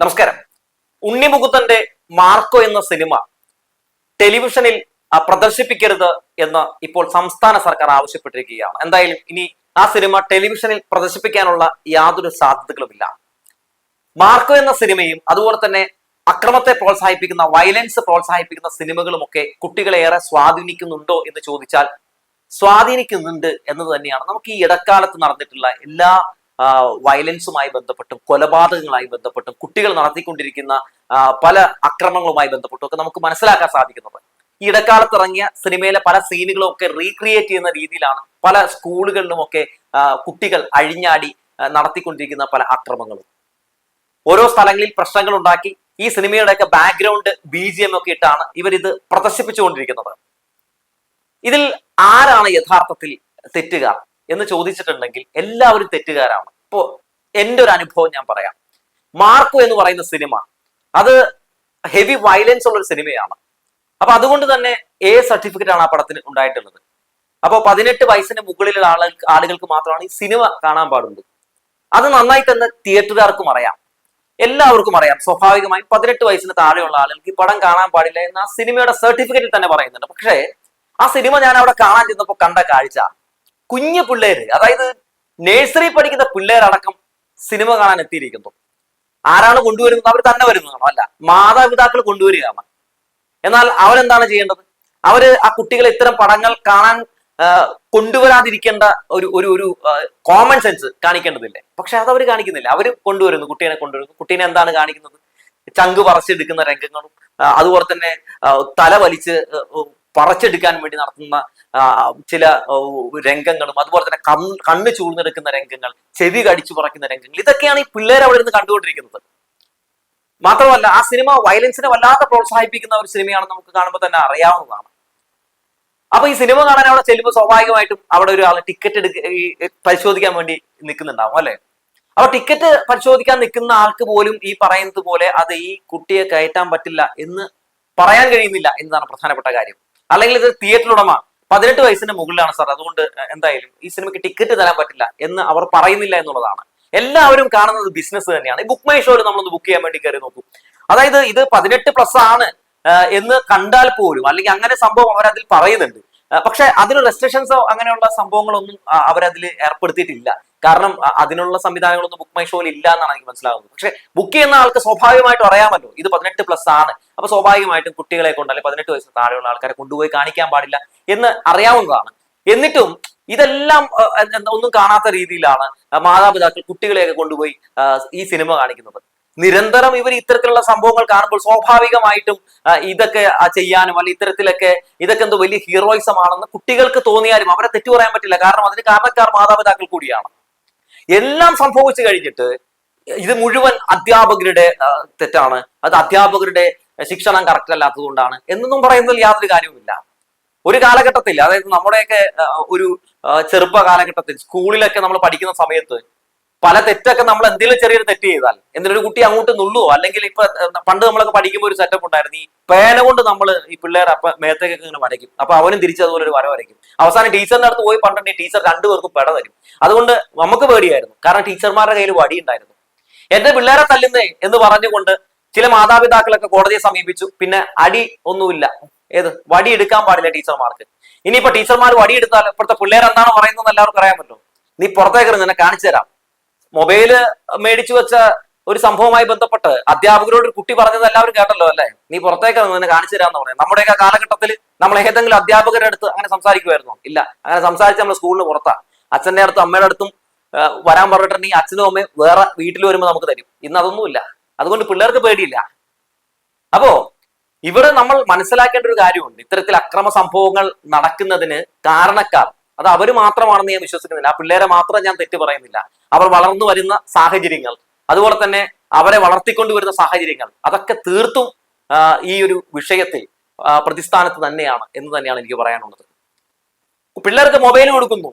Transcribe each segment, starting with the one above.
നമസ്കാരം. ഉണ്ണിമുകുന്ദന്റെ മാർക്കോ എന്ന സിനിമ ടെലിവിഷനിൽ പ്രദർശിപ്പിക്കരുത് എന്ന് ഇപ്പോൾ സംസ്ഥാന സർക്കാർ ആവശ്യപ്പെട്ടിരിക്കുകയാണ്. എന്തായാലും ഇനി ആ സിനിമ ടെലിവിഷനിൽ പ്രദർശിപ്പിക്കാനുള്ള യാതൊരു സാധ്യതകളുമില്ല. മാർക്കോ എന്ന സിനിമയും അതുപോലെ തന്നെ അക്രമത്തെ പ്രോത്സാഹിപ്പിക്കുന്ന വയലൻസ് പ്രോത്സാഹിപ്പിക്കുന്ന സിനിമകളുമൊക്കെ കുട്ടികളെ ഏറെ സ്വാധീനിക്കുന്നുണ്ടോ എന്ന് ചോദിച്ചാൽ സ്വാധീനിക്കുന്നുണ്ട് എന്ന് തന്നെയാണ്. നമുക്ക് ഈ ഇടക്കാലത്ത് നടന്നിട്ടുള്ള എല്ലാ വയലൻസുമായി ബന്ധപ്പെട്ടും കൊലപാതകങ്ങളുമായി ബന്ധപ്പെട്ടും കുട്ടികൾ നടത്തിക്കൊണ്ടിരിക്കുന്ന പല അക്രമങ്ങളുമായി ബന്ധപ്പെട്ടും ഒക്കെ നമുക്ക് മനസ്സിലാക്കാൻ സാധിക്കുന്നത്. ഈ ഇടക്കാലത്ത് ഇറങ്ങിയ സിനിമയിലെ പല സീനുകളും ഒക്കെ റീക്രിയേറ്റ് ചെയ്യുന്ന രീതിയിലാണ് പല സ്കൂളുകളിലുമൊക്കെ കുട്ടികൾ അഴിഞ്ഞാടി നടത്തിക്കൊണ്ടിരിക്കുന്ന പല അക്രമങ്ങളും. ഓരോ സ്ഥലങ്ങളിൽ പ്രശ്നങ്ങൾ ഉണ്ടാക്കി ഈ സിനിമയുടെയൊക്കെ ബാക്ക്ഗ്രൗണ്ട് ബി ജി എം ഒക്കെ ഇട്ടാണ് ഇവരിത് പ്രദർശിപ്പിച്ചുകൊണ്ടിരിക്കുന്നത്. ഇതിൽ ആരാണ് യഥാർത്ഥത്തിൽ തെറ്റുകാർ? എന്ന് ചോദിച്ചിട്ടുണ്ടെങ്കിൽ എല്ലാവരും തെറ്റുകാരാണ്. ഇപ്പോ എന്റെ ഒരു അനുഭവം ഞാൻ പറയാം. മാർക്കോ എന്ന് പറയുന്ന സിനിമ അത് ഹെവി വയലൻസ് ഉള്ള ഒരു സിനിമയാണ്. അപ്പൊ അതുകൊണ്ട് തന്നെ എ സർട്ടിഫിക്കറ്റ് ആണ് ആ പടത്തിന് ഉണ്ടായിട്ടുള്ളത്. അപ്പോൾ പതിനെട്ട് വയസ്സിന് മുകളിലുള്ള ആളുകൾക്ക് ആളുകൾക്ക് മാത്രമാണ് ഈ സിനിമ കാണാൻ പാടുള്ളൂ. അത് നന്നായി തന്നെ തിയേറ്ററുകാർക്കും അറിയാം. എല്ലാവർക്കും അറിയാം. സ്വാഭാവികമായും പതിനെട്ട് വയസ്സിന് താഴെയുള്ള ആളുകൾക്ക് ഈ പടം കാണാൻ പാടില്ല എന്ന് ആ സിനിമയുടെ സർട്ടിഫിക്കറ്റിൽ തന്നെ പറയുന്നുണ്ട്. പക്ഷേ ആ സിനിമ ഞാൻ അവിടെ കാണാൻ ചെന്നപ്പോൾ കണ്ട കാഴ്ച കുഞ്ഞു പിള്ളേര് അതായത് നഴ്സറി പഠിക്കുന്ന പിള്ളേരടക്കം സിനിമ കാണാൻ എത്തിയിരിക്കുന്നു. ആരാണ് കൊണ്ടുവരുന്നത്? അവർ തന്നെ വരുന്നതാണോ? അല്ല മാതാപിതാക്കൾ കൊണ്ടുവരികയാണ്. എന്നാൽ അവരെന്താണ് ചെയ്യേണ്ടത്? അവർ ആ കുട്ടികളെ ഇത്തരം പടങ്ങൾ കാണാൻ കൊണ്ടുവരാതിരിക്കേണ്ട ഒരു ഒരു ഒരു കോമൺ സെൻസ് കാണിക്കേണ്ടതില്ലേ? പക്ഷെ അത് അവർ കാണിക്കുന്നില്ല. അവർ കൊണ്ടുവരുന്നു കുട്ടീനെ കൊണ്ടുവരുന്നു. കുട്ടീനെ എന്താണ് കാണിക്കുന്നത്? ചങ്ക് പറിച്ചെടുക്കുന്ന രംഗങ്ങളും അതുപോലെ തന്നെ തല വലിച്ച് പറിച്ചെടുക്കാൻ വേണ്ടി നടത്തുന്ന ചില രംഗങ്ങളും അതുപോലെ തന്നെ കണ്ണ് ചൂഴ്ന്നെടുക്കുന്ന രംഗങ്ങൾ ചെവി കടിച്ചു പറയ്ക്കുന്ന രംഗങ്ങൾ ഇതൊക്കെയാണ് ഈ പിള്ളേർ അവിടെ നിന്ന് കണ്ടുകൊണ്ടിരിക്കുന്നത്. മാത്രമല്ല ആ സിനിമ വയലൻസിനെ വല്ലാതെ പ്രോത്സാഹിപ്പിക്കുന്ന ഒരു സിനിമയാണ് നമുക്ക് കാണുമ്പോൾ തന്നെ അറിയാവുന്നതാണ്. അപ്പൊ ഈ സിനിമ കാണാൻ അവിടെ ചെല്ലുമ്പോൾ സ്വാഭാവികമായിട്ടും അവിടെ ഒരു ടിക്കറ്റ് എടുക്ക പരിശോധിക്കാൻ വേണ്ടി നിൽക്കുന്നുണ്ടാവും അല്ലെ? അപ്പൊ ടിക്കറ്റ് പരിശോധിക്കാൻ നിൽക്കുന്ന ആൾക്ക് പോലും ഈ പറയുന്നത് പോലെ അത് ഈ കുട്ടിയെ കയറ്റാൻ പറ്റില്ല എന്ന് പറയാൻ കഴിയുന്നില്ല എന്നതാണ് പ്രധാനപ്പെട്ട കാര്യം. അല്ലെങ്കിൽ ഇത് തിയേറ്റർ ഉടമ. പതിനെട്ട് വയസ്സിന് മുകളിലാണ് സാർ. അതുകൊണ്ട് എന്തായാലും ഈ സിനിമയ്ക്ക് ടിക്കറ്റ് തരാൻ പറ്റില്ല എന്ന് അവർ പറയുന്നില്ല എന്നുള്ളതാണ്. എല്ലാവരും കാണുന്നത് ബിസിനസ് തന്നെയാണ്. ബുക്ക് മൈ ഷോയിൽ നമ്മളൊന്ന് ബുക്ക് ചെയ്യാൻ വേണ്ടി കയറി നോക്കും. അതായത് ഇത് പതിനെട്ട് പ്ലസ് ആണ് എന്ന് കണ്ടാൽ പോലും അല്ലെങ്കിൽ അങ്ങനെ സംഭവം അവരതിൽ പറയുന്നുണ്ട്. ആ, പക്ഷെ അതിന് റെസ്ട്രിക്ഷൻസോ അങ്ങനെയുള്ള സംഭവങ്ങളൊന്നും അവരതിൽ ഏർപ്പെടുത്തിയിട്ടില്ല. കാരണം അതിനുള്ള സംവിധാനങ്ങളൊന്നും ബുക്ക് മൈ ഷോയിൽ ഇല്ല എന്നാണ് എനിക്ക് മനസ്സിലാകുന്നത് പക്ഷെ ബുക്ക് ചെയ്യുന്ന ആൾക്ക് സ്വാഭാവികമായിട്ടും അറിയാമല്ലോ ഇത് പതിനെട്ട് പ്ലസ് ആണ്. അപ്പൊ സ്വാഭാവികമായിട്ടും കുട്ടികളെ കൊണ്ട് അല്ലെങ്കിൽ പതിനെട്ട് വയസ്സിന് താഴെയുള്ള ആൾക്കാരെ കൊണ്ടുപോയി കാണിക്കാൻ പാടില്ല എന്ന് അറിയാവുന്നതാണ്. എന്നിട്ടും ഇതെല്ലാം ഒന്നും കാണാത്ത രീതിയിലാണ് മാതാപിതാക്കൾ കുട്ടികളെയൊക്കെ കൊണ്ടുപോയി ഈ സിനിമ കാണിക്കുന്നത്. നിരന്തരം ഇവർ ഇത്തരത്തിലുള്ള സംഭവങ്ങൾ കാണുമ്പോൾ സ്വാഭാവികമായിട്ടും ഇതൊക്കെ ചെയ്യാനും അല്ലെങ്കിൽ ഇത്തരത്തിലൊക്കെ ഇതൊക്കെ എന്തോ വലിയ ഹീറോയിസം ആണെന്ന് കുട്ടികൾക്ക് തോന്നിയാലും അവരെ തെറ്റു പറയാൻ പറ്റില്ല. കാരണം അതിന് കാരണക്കാർ മാതാപിതാക്കൾ കൂടിയാണ്. എല്ലാം സംഭവിച്ചു കഴിഞ്ഞിട്ട് ഇത് മുഴുവൻ അധ്യാപകരുടെ തെറ്റാണ്. അത് അധ്യാപകരുടെ ശിക്ഷണം കറക്റ്റ് അല്ലാത്തത് കൊണ്ടാണ് എന്നൊന്നും പറയുന്നതിൽ യാതൊരു കാര്യവുമില്ല. ഒരു കാലഘട്ടത്തിൽ അതായത് നമ്മുടെയൊക്കെ ഒരു ചെറുപ്പ കാലഘട്ടത്തിൽ സ്കൂളിലൊക്കെ നമ്മൾ പഠിക്കുന്ന സമയത്ത് പല തെറ്റൊക്കെ നമ്മൾ എന്തെങ്കിലും ചെറിയൊരു തെറ്റ് ചെയ്താൽ എന്തെങ്കിലും ഒരു കുട്ടി അങ്ങോട്ട് നുള്ളുവോ? അല്ലെങ്കിൽ ഇപ്പൊ പണ്ട് നമ്മളൊക്കെ പഠിക്കുമ്പോൾ ഒരു സെറ്റപ്പ് ഉണ്ടായിരുന്നു. ഈ പേന കൊണ്ട് നമ്മൾ ഈ പിള്ളേർ അപ്പൊ മേത്തേക്കൊക്കെ ഇങ്ങനെ വരയ്ക്കും. അപ്പൊ അവനും തിരിച്ച് അതുപോലെ ഒരു വര വരയ്ക്കും. അവസാനം ടീച്ചറിന്റെ അടുത്ത് പോയി പണ്ടുണ്ടെങ്കിൽ ടീച്ചർ രണ്ടുപേർക്കും പെട തരും. അതുകൊണ്ട് നമുക്ക് പേടിയായിരുന്നു. കാരണം ടീച്ചർമാരുടെ കയ്യിൽ വടി ഉണ്ടായിരുന്നു. എന്റെ പിള്ളേരെ തല്ലുന്നേ എന്ന് പറഞ്ഞുകൊണ്ട് ചില മാതാപിതാക്കളൊക്കെ കോടതിയെ സമീപിച്ചു. പിന്നെ അടി ഒന്നുമില്ല. ഏത്? വടി എടുക്കാൻ പാടില്ല ടീച്ചർമാർക്ക്. ഇനിയിപ്പോ ടീച്ചർമാർ വടി എടുത്താൽ ഇപ്പോഴത്തെ പിള്ളേർ എന്താണ് പറയുന്നത് എല്ലാവർക്കും അറിയാമല്ലോ. നീ പുറത്തേക്ക് നിന്നെ കാണിച്ചു തരാം. മൊബൈൽ മേടിച്ചു വെച്ച ഒരു സംഭവവുമായി ബന്ധപ്പെട്ട് അധ്യാപകരോട് ഒരു കുട്ടി പറഞ്ഞത് എല്ലാവരും കേട്ടല്ലോ അല്ലേ? നീ പുറത്തേക്ക് നിന്നെ കാണിച്ചു തരാന്ന് പറയാം നമ്മുടെയൊക്കെ കാലഘട്ടത്തിൽ നമ്മൾ ഏതെങ്കിലും അധ്യാപകരുടെ അടുത്ത് അങ്ങനെ സംസാരിക്കുമായിരുന്നോ ഇല്ല അങ്ങനെ സംസാരിച്ച് നമ്മൾ സ്കൂളിന് പുറത്താ. അച്ഛന്റെ അടുത്തും അമ്മയുടെ അടുത്തും വരാൻ പറഞ്ഞിട്ടുണ്ടെങ്കിൽ അച്ഛനും അമ്മയും വേറെ വീട്ടിൽ വരുമ്പോൾ നമുക്ക് തരും. ഇന്ന് അതൊന്നുമില്ല. അതുകൊണ്ട് പിള്ളേർക്ക് പേടിയില്ല. അപ്പോ ഇവിടെ നമ്മൾ മനസ്സിലാക്കേണ്ട ഒരു കാര്യമുണ്ട്. ഇത്തരത്തിൽ അക്രമ സംഭവങ്ങൾ നടക്കുന്നതിന് കാരണക്കാർ അത് അവർ മാത്രമാണെന്ന് ഞാൻ വിശ്വസിക്കുന്നില്ല. ആ പിള്ളേരെ മാത്രം ഞാൻ തെറ്റ് പറയുന്നില്ല. അവർ വളർന്നു വരുന്ന സാഹചര്യങ്ങൾ. അതുപോലെ തന്നെ അവരെ വളർത്തിക്കൊണ്ടുവരുന്ന സാഹചര്യങ്ങൾ. അതൊക്കെ തീർത്തും ഈ ഒരു വിഷയത്തിൽ പ്രതിസ്ഥാനത്ത് തന്നെയാണ് എന്ന് തന്നെയാണ് എനിക്ക് പറയാനുള്ളത്. പിള്ളേർക്ക് മൊബൈൽ കൊടുക്കുന്നു.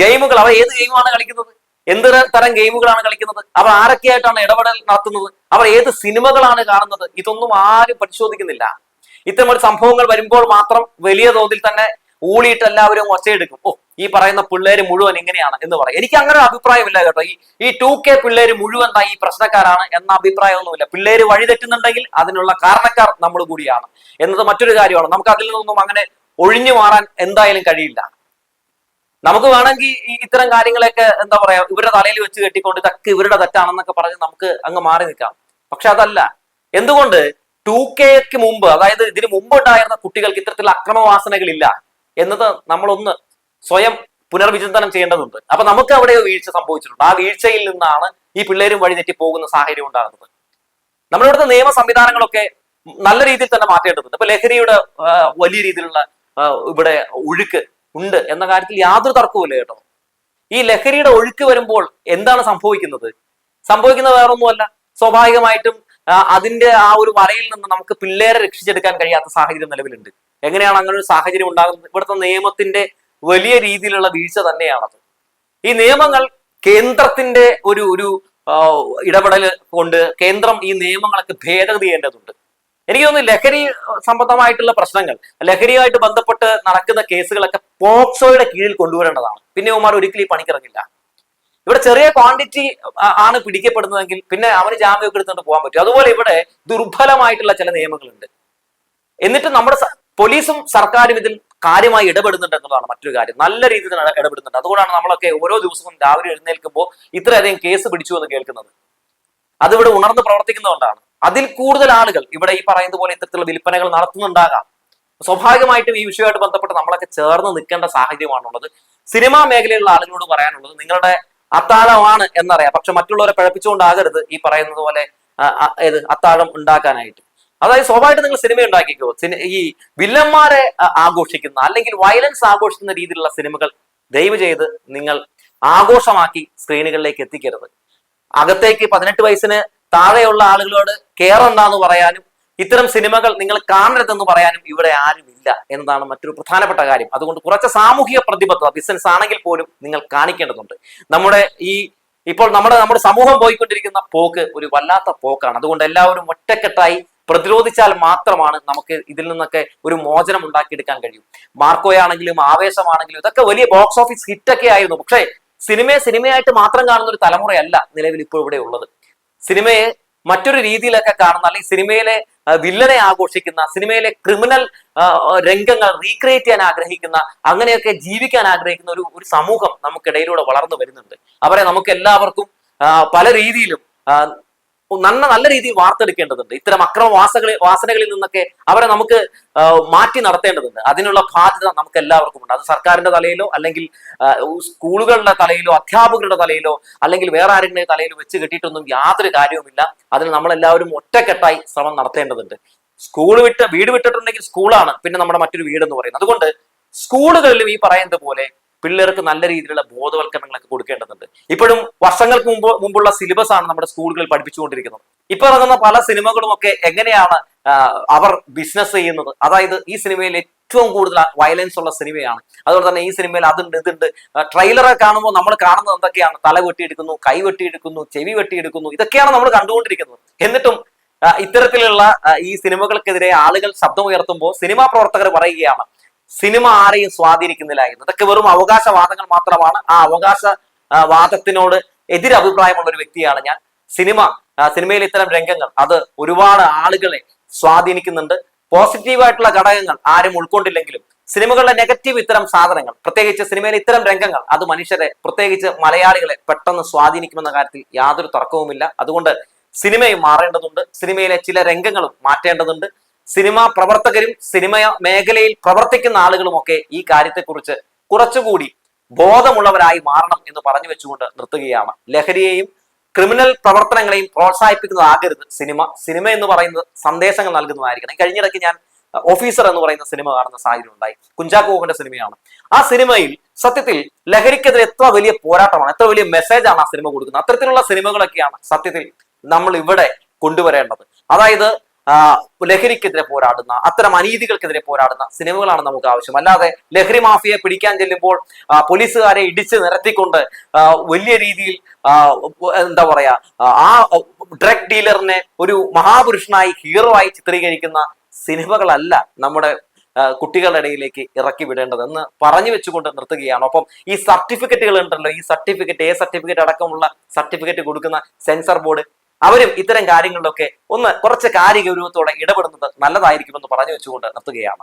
ഗെയിമുകൾ അവർ ഏത് ഗെയിമാണ് കളിക്കുന്നത്? എന്ത് തരം ഗെയിമുകളാണ് കളിക്കുന്നത്? അവർ ആരൊക്കെയായിട്ടാണ് ഇടപെടൽ നടത്തുന്നത്? അവർ ഏത് സിനിമകളാണ് കാണുന്നത്? ഇതൊന്നും ആരും പരിശോധിക്കുന്നില്ല. ഇത്തരം സംഭവങ്ങൾ വരുമ്പോൾ മാത്രം വലിയ തോതിൽ തന്നെ ഊളിയിട്ട് എല്ലാവരും ഒച്ചയെടുക്കും ഓ ഈ പറയുന്ന പിള്ളേര് മുഴുവൻ ഇങ്ങനെയാണ് എന്ന് പറയും. എനിക്ക് അങ്ങനെ ഒരു അഭിപ്രായമില്ല കേട്ടോ. ഈ ഈ ടു കെ പിള്ളേര് മുഴുവൻ ഈ പ്രശ്നക്കാരാണ് എന്ന അഭിപ്രായമൊന്നുമില്ല. പിള്ളേര് വഴിതെറ്റുന്നുണ്ടെങ്കിൽ അതിനുള്ള കാരണക്കാർ നമ്മൾ കൂടിയാണ്. എന്നത് മറ്റൊരു കാര്യമാണ്. നമുക്ക് അതിൽ നിന്നും അങ്ങനെ ഒഴിഞ്ഞു മാറാൻ എന്തായാലും കഴിയില്ല. നമുക്ക് വേണമെങ്കിൽ ഈ ഇത്തരം കാര്യങ്ങളൊക്കെ എന്താ പറയാ ഇവരുടെ തലയിൽ വെച്ച് കെട്ടിക്കൊണ്ട് ഇതൊക്കെ ഇവരുടെ തെറ്റാണെന്നൊക്കെ പറഞ്ഞ് നമുക്ക് അങ്ങ് മാറി നിൽക്കാം. പക്ഷെ അതല്ല. എന്തുകൊണ്ട് ടു കെക്ക് മുമ്പ് അതായത് ഇതിന് മുമ്പ് ഉണ്ടായിരുന്ന കുട്ടികൾക്ക് ഇത്തരത്തിലുള്ള അക്രമവാസനകളില്ല. എന്നത് നമ്മളൊന്ന് സ്വയം പുനർവിചിന്തനം ചെയ്യേണ്ടതുണ്ട്. അപ്പൊ നമുക്ക് അവിടെ വീഴ്ച സംഭവിച്ചിട്ടുണ്ട്. ആ വീഴ്ചയിൽ നിന്നാണ് ഈ പിള്ളേരും വഴി പോകുന്ന സാഹചര്യം ഉണ്ടാകുന്നത്. നമ്മുടെ ഇവിടുത്തെ നിയമ സംവിധാനങ്ങളൊക്കെ നല്ല രീതിയിൽ തന്നെ മാറ്റേണ്ടതുണ്ട്. ഇപ്പൊ ലഹരിയുടെ വലിയ രീതിയിലുള്ള ഇവിടെ ഒഴുക്ക് ഉണ്ട് എന്ന കാര്യത്തിൽ യാതൊരു തർക്കവുമില്ല കേട്ടോ. ഈ ലഹരിയുടെ ഒഴുക്ക് വരുമ്പോൾ എന്താണ് സംഭവിക്കുന്നത്? സംഭവിക്കുന്നത് വേറൊന്നുമല്ല. സ്വാഭാവികമായിട്ടും അതിന്റെ ആ ഒരു വരയിൽ നിന്ന് നമുക്ക് പിള്ളേരെ രക്ഷിച്ചെടുക്കാൻ കഴിയാത്ത സാഹചര്യം നിലവിലുണ്ട്. എങ്ങനെയാണ് അങ്ങനെ ഒരു സാഹചര്യം ഉണ്ടാകുന്നത്? ഇവിടുത്തെ നിയമത്തിന്റെ വലിയ രീതിയിലുള്ള വീഴ്ച തന്നെയാണത്. ഈ നിയമങ്ങൾ കേന്ദ്രത്തിന്റെ ഒരു ഒരു ഇടപെടൽ കൊണ്ട് കേന്ദ്രം ഈ നിയമങ്ങളൊക്കെ ഭേദഗതി ചെയ്യേണ്ടതുണ്ട് എനിക്ക് തോന്നുന്നു ലഹരി സംബന്ധമായിട്ടുള്ള പ്രശ്നങ്ങൾ ലഹരിയുമായിട്ട് ബന്ധപ്പെട്ട് നടക്കുന്ന കേസുകളൊക്കെ പോക്സോയുടെ കീഴിൽ കൊണ്ടുവരേണ്ടതാണ്. പിന്നെ ഉമാർ ഒരിക്കലും ഈ പണിക്കിറങ്ങില്ല. ഇവിടെ ചെറിയ ക്വാണ്ടിറ്റി ആണ് പിടിക്കപ്പെടുന്നതെങ്കിൽ പിന്നെ അവന് ജാമ്യമൊക്കെ എടുത്തുകൊണ്ട് പോകാൻ പറ്റും. അതുപോലെ ഇവിടെ ദുർബലമായിട്ടുള്ള ചില നിയമങ്ങളുണ്ട്. എന്നിട്ട് നമ്മുടെ പോലീസും സർക്കാരും ഇതിൽ കാര്യമായി ഇടപെടുന്നുണ്ട് എന്നുള്ളതാണ് മറ്റൊരു കാര്യം. നല്ല രീതിയിൽ ഇട- ഇടപെടുന്നുണ്ട്. അതുകൊണ്ടാണ് നമ്മളൊക്കെ ഓരോ ദിവസവും രാവിലെ എഴുന്നേൽക്കുമ്പോൾ ഇത്രയധികം കേസ് പിടിച്ചു എന്ന് കേൾക്കുന്നത്. അതിവിടെ ഉണർന്ന് പ്രവർത്തിക്കുന്നതുകൊണ്ടാണ്. അതിൽ കൂടുതൽ ആളുകൾ ഇവിടെ ഈ പറയുന്ന പോലെ ഇത്തരത്തിലുള്ള വിൽപ്പനകൾ നടത്തുന്നുണ്ടാകാം. സ്വാഭാവികമായിട്ടും ഈ വിഷയമായിട്ട് ബന്ധപ്പെട്ട് നമ്മളൊക്കെ ചേർന്ന് നിൽക്കേണ്ട സാഹചര്യമാണുള്ളത് സിനിമാ മേഖലയിലുള്ള ആളുകളോട് പറയാനുള്ളത് നിങ്ങളുടെ അത്താഴമാണ് എന്നറിയാം. പക്ഷെ മറ്റുള്ളവരെ പഴപ്പിച്ചുകൊണ്ടാകരുത് ഈ പറയുന്നത് പോലെ അത്താഴം ഉണ്ടാക്കാനായിട്ട്. അതായത് സ്വാഭാവികമായിട്ട് നിങ്ങൾ സിനിമ ഉണ്ടാക്കിക്കോ. ഈ വില്ലന്മാരെ ആഘോഷിക്കുന്ന അല്ലെങ്കിൽ വയലൻസ് ആഘോഷിക്കുന്ന രീതിയിലുള്ള സിനിമകൾ ദയവ് ചെയ്ത് നിങ്ങൾ ആഘോഷമാക്കി സ്ക്രീനുകളിലേക്ക് എത്തിക്കരുത്. അകത്തേക്ക് പതിനെട്ട് വയസ്സിന് താഴെയുള്ള ആളുകളോട് കയറണ്ടെന്ന് പറയാനും ഇത്തരം സിനിമകൾ നിങ്ങൾ കാണരുതെന്ന് പറയാനും ഇവിടെ ആരും ഇല്ല എന്നതാണ് മറ്റൊരു പ്രധാനപ്പെട്ട കാര്യം. അതുകൊണ്ട് കുറച്ച് സാമൂഹിക പ്രതിബദ്ധത ബിസിനസ് ആണെങ്കിൽ പോലും നിങ്ങൾ കാണിക്കേണ്ടതുണ്ട്. നമ്മുടെ ഈ ഇപ്പോൾ നമ്മുടെ നമ്മുടെ സമൂഹം പോയിക്കൊണ്ടിരിക്കുന്ന പോക്ക് ഒരു വല്ലാത്ത പോക്കാണ്. അതുകൊണ്ട് എല്ലാവരും ഒറ്റക്കെട്ടായി പ്രതിരോധിച്ചാൽ മാത്രമാണ് നമുക്ക് ഇതിൽ നിന്നൊക്കെ ഒരു മോചനം ഉണ്ടാക്കിയെടുക്കാൻ കഴിയും. മാർക്കോയാണെങ്കിലും ആവേശമാണെങ്കിലും ഇതൊക്കെ വലിയ ബോക്സ് ഓഫീസ് ഹിറ്റൊക്കെ ആയിരുന്നു. പക്ഷേ സിനിമയെ സിനിമയായിട്ട് മാത്രം കാണുന്ന ഒരു തലമുറയല്ല നിലവിൽ ഇപ്പോൾ ഇവിടെ ഉള്ളത്. സിനിമയെ മറ്റൊരു രീതിയിലൊക്കെ കാണുന്ന അല്ലെങ്കിൽ സിനിമയിലെ വില്ലനെ ആഘോഷിക്കുന്ന സിനിമയിലെ ക്രിമിനൽ രംഗങ്ങൾ റീക്രിയേറ്റ് ചെയ്യാൻ ആഗ്രഹിക്കുന്ന അങ്ങനെയൊക്കെ ജീവിക്കാൻ ആഗ്രഹിക്കുന്ന ഒരു ഒരു സമൂഹം നമുക്കിടയിലൂടെ വളർന്നു വരുന്നുണ്ട്. അവരെ നമുക്ക് എല്ലാവർക്കും പല രീതിയിലും നല്ല നല്ല രീതിയിൽ വാർത്തെടുക്കേണ്ടതുണ്ട്. ഇത്തരം അക്രമ വാസകളിൽ വാസനകളിൽ നിന്നൊക്കെ അവരെ നമുക്ക് മാറ്റി നടത്തേണ്ടതുണ്ട്. അതിനുള്ള ബാധ്യത നമുക്ക് എല്ലാവർക്കും ഉണ്ട്. അത് സർക്കാരിന്റെ തലയിലോ അല്ലെങ്കിൽ സ്കൂളുകളുടെ തലയിലോ അധ്യാപകരുടെ തലയിലോ അല്ലെങ്കിൽ വേറെ ആരെങ്കിലും തലയിലോ വെച്ച് കെട്ടിയിട്ടൊന്നും യാതൊരു കാര്യവുമില്ല. അതിന് നമ്മളെല്ലാവരും ഒറ്റക്കെട്ടായി ശ്രമം നടത്തേണ്ടതുണ്ട്. സ്കൂൾ വിട്ട് വീട് വിട്ടിട്ടുണ്ടെങ്കിൽ സ്കൂളാണ്. പിന്നെ നമ്മുടെ മറ്റൊരു വീട് എന്ന് പറയുന്നത്. അതുകൊണ്ട് സ്കൂളുകളിലും ഈ പറയുന്നത് പോലെ പിള്ളേർക്ക് നല്ല രീതിയിലുള്ള ബോധവൽക്കരണങ്ങളൊക്കെ കൊടുക്കേണ്ടതുണ്ട്. ഇപ്പോഴും വർഷങ്ങൾക്ക് മുമ്പ് മുമ്പുള്ള സിലബസ് ആണ് നമ്മുടെ സ്കൂളുകളിൽ പഠിപ്പിച്ചുകൊണ്ടിരിക്കുന്നത്. ഇപ്പൊ ഇറങ്ങുന്ന പല സിനിമകളും ഒക്കെ എങ്ങനെയാണ് അവർ ബിസിനസ് ചെയ്യുന്നത്? അതായത് ഈ സിനിമയിൽ ഏറ്റവും കൂടുതൽ വയലൻസ് ഉള്ള സിനിമയാണ്. അതുപോലെ തന്നെ ഈ സിനിമയിൽ അതുണ്ട് ഇതുണ്ട്. ട്രെയിലറെ കാണുമ്പോൾ നമ്മൾ കാണുന്നത് എന്തൊക്കെയാണ്? തല വെട്ടിയെടുക്കുന്നു കൈ വെട്ടിയെടുക്കുന്നു ചെവി വെട്ടിയെടുക്കുന്നു ഇതൊക്കെയാണ് നമ്മൾ കണ്ടുകൊണ്ടിരിക്കുന്നത്. എന്നിട്ടും ഇത്തരത്തിലുള്ള ഈ സിനിമകൾക്കെതിരെ ആളുകൾ ശബ്ദമുയർത്തുമ്പോൾ സിനിമാ പ്രവർത്തകർ പറയുകയാണ് സിനിമ ആരെയും സ്വാധീനിക്കുന്നില്ല എന്ന്. ഇതൊക്കെ വെറും അവകാശവാദങ്ങൾ മാത്രമാണ്. ആ അവകാശ വാദത്തിനോട് എതിരഭിപ്രായമുള്ള ഒരു വ്യക്തിയാണ് ഞാൻ. സിനിമ സിനിമയിൽ ഇത്തരം രംഗങ്ങൾ അത് ഒരുപാട് ആളുകളെ സ്വാധീനിക്കുന്നുണ്ട്. പോസിറ്റീവായിട്ടുള്ള ഘടകങ്ങൾ ആരും ഉൾക്കൊണ്ടില്ലെങ്കിലും സിനിമകളുടെ നെഗറ്റീവ് ഇത്തരം സാധനങ്ങൾ പ്രത്യേകിച്ച് സിനിമയിലെ ഇത്തരം രംഗങ്ങൾ അത് മനുഷ്യരെ പ്രത്യേകിച്ച് മലയാളികളെ പെട്ടെന്ന് സ്വാധീനിക്കുമെന്ന കാര്യത്തിൽ യാതൊരു തർക്കവുമില്ല. അതുകൊണ്ട് സിനിമയും മാറേണ്ടതുണ്ട്. സിനിമയിലെ ചില രംഗങ്ങളും മാറ്റേണ്ടതുണ്ട്. സിനിമാ പ്രവർത്തകരും സിനിമ മേഖലയിൽ പ്രവർത്തിക്കുന്ന ആളുകളുമൊക്കെ ഈ കാര്യത്തെക്കുറിച്ച് കുറച്ചുകൂടി ബോധമുള്ളവരായി മാറണം എന്ന് പറഞ്ഞു വെച്ചുകൊണ്ട് നിർത്തുകയാണ്. ലഹരിയെയും ക്രിമിനൽ പ്രവർത്തനങ്ങളെയും പ്രോത്സാഹിപ്പിക്കുന്നതാകരുത് സിനിമ സിനിമ എന്ന് പറയുന്നത് സന്ദേശങ്ങൾ നൽകുന്നതായിരിക്കണം. കഴിഞ്ഞിടയ്ക്ക് ഞാൻ ഓഫീസർ എന്ന് പറയുന്ന സിനിമ കാണുന്ന സാഹചര്യം ഉണ്ടായി. കുഞ്ചാക്കോവിന്റെ സിനിമയാണ്. ആ സിനിമയിൽ സത്യത്തിൽ ലഹരിക്കെതിരെ എത്ര വലിയ പോരാട്ടമാണ് എത്ര വലിയ മെസ്സേജാണ് ആ സിനിമ കൊടുക്കുന്നത്. അത്തരത്തിലുള്ള സിനിമകളൊക്കെയാണ് സത്യത്തിൽ നമ്മൾ ഇവിടെ കൊണ്ടുവരേണ്ടത്. അതായത് ലഹരിക്കെതിരെ പോരാടുന്ന അത്തരം അനീതികൾക്കെതിരെ പോരാടുന്ന സിനിമകളാണ് നമുക്ക് ആവശ്യം. അല്ലാതെ ലഹരി മാഫിയെ പിടിക്കാൻ ചെല്ലുമ്പോൾ പോലീസുകാരെ ഇടിച്ച് നിരത്തിക്കൊണ്ട് വലിയ രീതിയിൽ എന്താ പറയാ ആ ഡ്രഗ് ഡീലറിനെ ഒരു മഹാപുരുഷനായി ഹീറോ ആയി ചിത്രീകരിക്കുന്ന സിനിമകളല്ല നമ്മുടെ കുട്ടികളുടെ ഇടയിലേക്ക് ഇറക്കി വിടേണ്ടത് എന്ന് പറഞ്ഞു വെച്ചുകൊണ്ട് നിർത്തുകയാണ്. ഒപ്പം ഈ സർട്ടിഫിക്കറ്റുകൾ ഉണ്ടല്ലോ ഈ സർട്ടിഫിക്കറ്റ് എ സർട്ടിഫിക്കറ്റ് അടക്കമുള്ള സർട്ടിഫിക്കറ്റ് കൊടുക്കുന്ന സെൻസർ ബോർഡ് അവരും ഇത്തരം കാര്യങ്ങളിലൊക്കെ ഒന്ന് കുറച്ച് കാര്യഗൗരവത്തോടെ ഇടപെടുന്നത് നല്ലതായിരിക്കുമെന്ന് പറഞ്ഞു വെച്ചുകൊണ്ട് നിർത്തുകയാണ്.